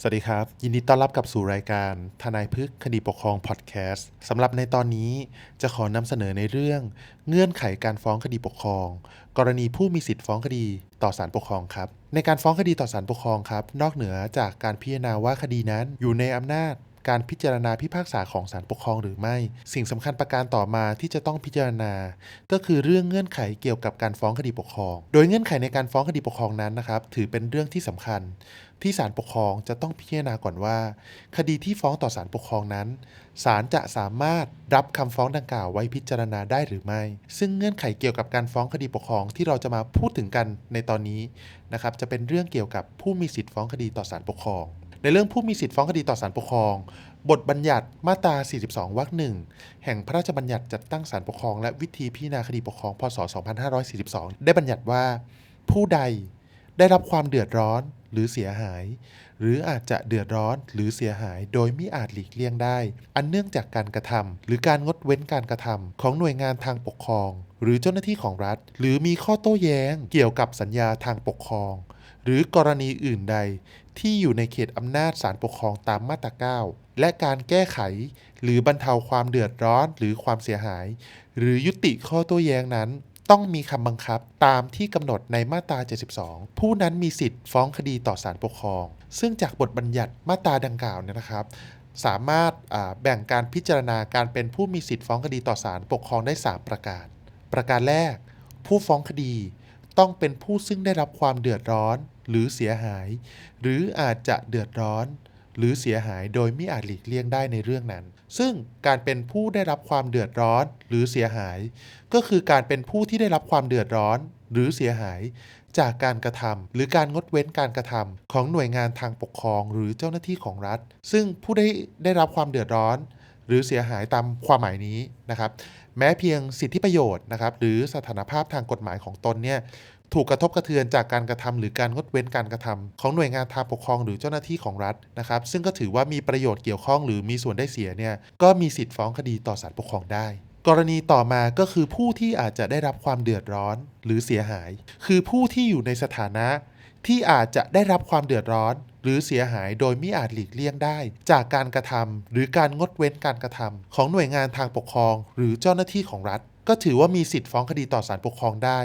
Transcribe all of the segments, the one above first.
สวัสดีครับ ยินดีต้อนรับกลับสู่รายการ ทนายพึกคดีปกครองพอดแคสต์สำหรับในตอนนี้จะขอนำเสนอในเรื่อง เงื่อนไขการฟ้องคดีปกครอง กรณีผู้มีสิทธิ์ฟ้องคดีต่อศาลปกครองครับ ในการฟ้องคดีต่อศาลปกครองครับ นอกเหนือจากการพิจารณาว่าคดีนั้นอยู่ในอำนาจ การพิจารณาพิพากษาของศาลปกครองหรือไม่ สิ่งสำคัญประการต่อมาที่จะต้องพิจารณา ก็คือเรื่องเงื่อนไขเกี่ยวกับการฟ้องคดีปกครอง โดยเงื่อนไขในการฟ้องคดีปกครองนั้นนะครับ ถือเป็นเรื่องที่สำคัญ ที่ศาลปกครองจะต้องพิจารณาก่อนว่า คดีที่ฟ้องต่อศาลปกครองนั้นศาลจะสามารถรับคำฟ้องดังกล่าวไว้พิจารณาได้หรือไม่ ซึ่งเงื่อนไขเกี่ยวกับการฟ้องคดีปกครองที่เราจะมาพูดถึงกันในตอนนี้นะครับ จะเป็นเรื่องเกี่ยวกับผู้มีสิทธิ์ฟ้องคดีต่อศาลปกครอง ในเรื่องผู้มีสิทธิ์ฟ้องคดีต่อศาลปกครอง บทบัญญัติมาตรา 42 วรรคหนึ่งแห่งพระราชบัญญัติจัดตั้งศาลปกครอง และวิธีพิจารณาคดีปกครอง พศ 2542 ได้บัญญัติว่า ผู้ใดได้รับความเดือดร้อนหรือเสียหาย หรืออาจจะเดือดร้อนหรือเสียหายโดยไม่อาจหลีกเลี่ยงได้ อันเนื่องจากการกระทำหรือการงดเว้นการกระทำของหน่วยงานทางปกครอง หรือเจ้าหน้าที่ของรัฐ หรือมีข้อโต้แย้งเกี่ยวกับสัญญาทางปกครอง หรือกรณีอื่นใด ที่อยู่ในเขตอำนาจศาลปกครองตามมาตรา 9 และการแก้ไขหรือบรรเทาความเดือดร้อนหรือความเสียหาย หรือยุติข้อโต้แย้งนั้นต้องมีคำบังคับตามที่กำหนดในมาตรา 72 ผู้นั้นมีสิทธิ์ฟ้องคดีต่อศาลปกครอง ซึ่งจากบทบัญญัติมาตราดังกล่าวเนี่ยนะครับ สามารถแบ่งการพิจารณาการเป็นผู้มีสิทธิ์ฟ้องคดีต่อศาลปกครองได้ 3 ประการ ประการแรก ผู้ฟ้องคดี ต้องเป็นผู้ซึ่งได้รับความเดือดร้อนหรือเสียหาย หรืออาจจะเดือดร้อน หรือเสียหายโดยไม่อาจหลีกเลี่ยงได้ในเรื่องนั้น ซึ่งการเป็นผู้ได้รับความเดือดร้อนหรือเสียหาย ก็คือการเป็นผู้ที่ได้รับความเดือดร้อน หรือเสียหายจากการกระทำหรือการงดเว้นการกระทำของหน่วยงานทางปกครองหรือเจ้าหน้าที่ของรัฐ ซึ่งผู้ได้ได้รับความเดือดร้อน หรือเสียหายตามความหมายนี้นะครับ แม้เพียงสิทธิประโยชน์นะครับ หรือสถานภาพทางกฎหมายของตนเนี่ยถูกกระทบกระเทือนจากการกระทำหรือการงดเว้นการกระทำของหน่วยงานทางปกครองหรือเจ้าหน้าที่ของรัฐนะครับ ซึ่งก็ถือว่ามีประโยชน์เกี่ยวข้องหรือมีส่วนได้เสียเนี่ยก็มีสิทธิ์ฟ้องคดีต่อศาลปกครองได้ กรณีต่อมาก็คือผู้ที่อาจจะได้รับความเดือดร้อนหรือเสียหาย คือผู้ที่อยู่ในสถานะที่อาจจะได้รับความเดือดร้อน หรือเสียหายโดยไม่อาจหลีกเลี่ยงได้ จากการกระทำหรือการงดเว้นการกระทำของหน่วยงานทางปกครอง หรือเจ้าหน้าที่ของรัฐ ก็ถือว่ามีสิทธิ์ฟ้องคดีต่อศาลปกครองได้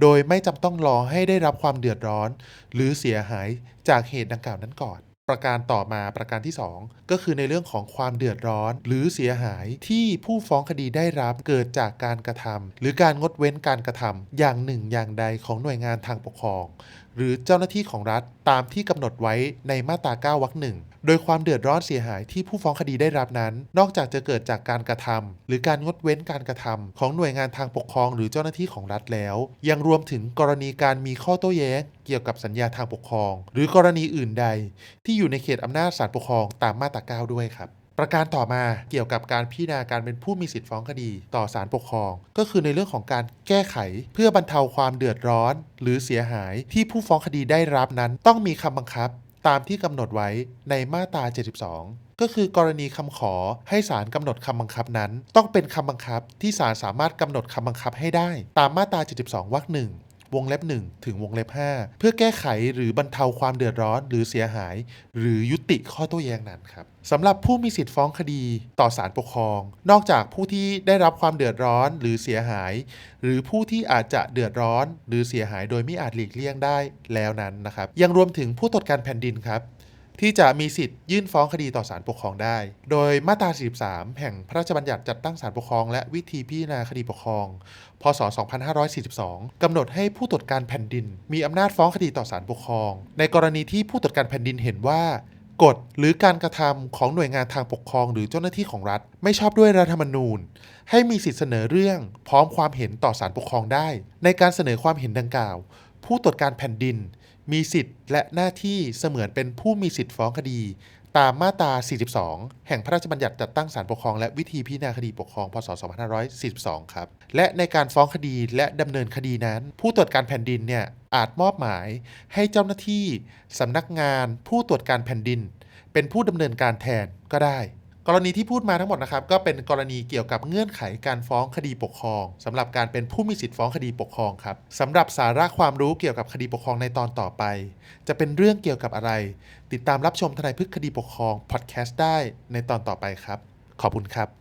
โดยไม่จำต้องรอให้ได้รับความเดือดร้อน หรือเสียหายจากเหตุดังกล่าวนั้นก่อนประการต่อมาประการที่ 2 ก็คือในเรื่องของความเดือดร้อน หรือเสียหายที่ผู้ฟ้องคดีได้รับเกิดจากการกระทำหรือการงดเว้นการกระทำอย่างหนึ่งอย่างใดของหน่วยงานทางปกครองหรือเจ้าหน้าที่ของรัฐตามที่กำหนดไว้ในมาตรา9วรรคหนึ่งโดยความเดือดร้อนเสียหายที่ผู้ฟ้องคดีได้รับนั้น นอกจากจะเกิดจากการกระทำหรือการงดเว้นการกระทำของหน่วยงานทางปกครองหรือเจ้าหน้าที่ของรัฐแล้ว ยังรวมถึงกรณีการมีข้อโต้แย้งเกี่ยวกับสัญญาทางปกครอง หรือกรณีอื่นใด ที่อยู่ในเขตอำนาจศาลปกครองตามมาตรา9ด้วยครับ ประการต่อมาเกี่ยวกับการพิจารณาการเป็นผู้มีสิทธิ์ฟ้องคดีต่อศาลปกครอง ก็คือในเรื่องของการแก้ไข เพื่อบรรเทาความเดือดร้อน หรือเสียหายที่ผู้ฟ้องคดีได้รับนั้นต้องมีคำบังคับ ตามที่กำหนดไว้ในมาตรา 72ก็คือกรณีคำขอให้ศาลกำหนดคำบังคับนั้น ต้องเป็นคำบังคับที่ศาลสามารถกำหนดคำบังคับให้ได้ ตามมาตรา 72 วรรคหนึ่ง วงเล็บ 1 ถึงวงเล็บ 5 เพื่อแก้ไขหรือบรรเทาความเดือดร้อนหรือเสียหาย หรือยุติข้อโต้แย้งนั้นครับสำหรับผู้มีสิทธิ์ฟ้องคดีต่อศาลปกครอง นอกจากผู้ที่ได้รับความเดือดร้อนหรือเสียหาย หรือผู้ที่อาจจะเดือดร้อน หรือเสียหายโดยไม่อาจหลีกเลี่ยงได้แล้วนั้นนะครับ ยังรวมถึงผู้ตรวจการแผ่นดินครับ ที่จะมีสิทธิ์ยื่นฟ้องคดีต่อศาลปกครองได้ โดยมาตรา 43 แห่งพระราชบัญญัติจัดตั้งศาลปกครอง และวิธีพิจารณาคดีปกครอง พศ 2542 กำหนดให้ผู้ตรวจการแผ่นดิน มีอำนาจฟ้องคดีต่อศาลปกครอง ในกรณีที่ผู้ตรวจการแผ่นดินเห็นว่ากฎหรือการกระทำของหน่วยงานทางปกครองหรือเจ้าหน้าที่ของรัฐ ไม่ชอบด้วยรัฐธรรมนูญ ให้มีสิทธิเสนอเรื่อง พร้อมความเห็นต่อศาลปกครองได้ ในการเสนอความเห็นดังกล่าว ผู้ตรวจการแผ่นดิน มีสิทธิ์และหน้าที่เสมือนเป็นผู้มีสิทธิ์ฟ้องคดี ตามมาตรา 42 แห่งพระราชบัญญัติจัดตั้งศาลปกครองและวิธีพิจารณาคดีปกครอง พศ 2542 ครับ และในการฟ้องคดีและดำเนินคดีนั้น ผู้ตรวจการแผ่นดินเนี่ยอาจมอบหมายให้เจ้าหน้าที่สำนักงานผู้ตรวจการแผ่นดิน เป็นผู้ดำเนินการแทนก็ได้ กรณีที่พูดมาทั้งหมดนะครับก็เป็นกรณีเกี่ยวกับเงื่อนไขการฟ้องคดีปกครองสำหรับการเป็นผู้มีสิทธิ์ฟ้องคดีปกครองครับสำหรับสาระความรู้เกี่ยวกับคดีปกครองในตอนต่อไป จะเป็นเรื่องเกี่ยวกับอะไร ติดตามรับชมทนายพึกษคดีปกครองพอดแคสต์ได้ในตอนต่อไปครับ ขอบคุณครับ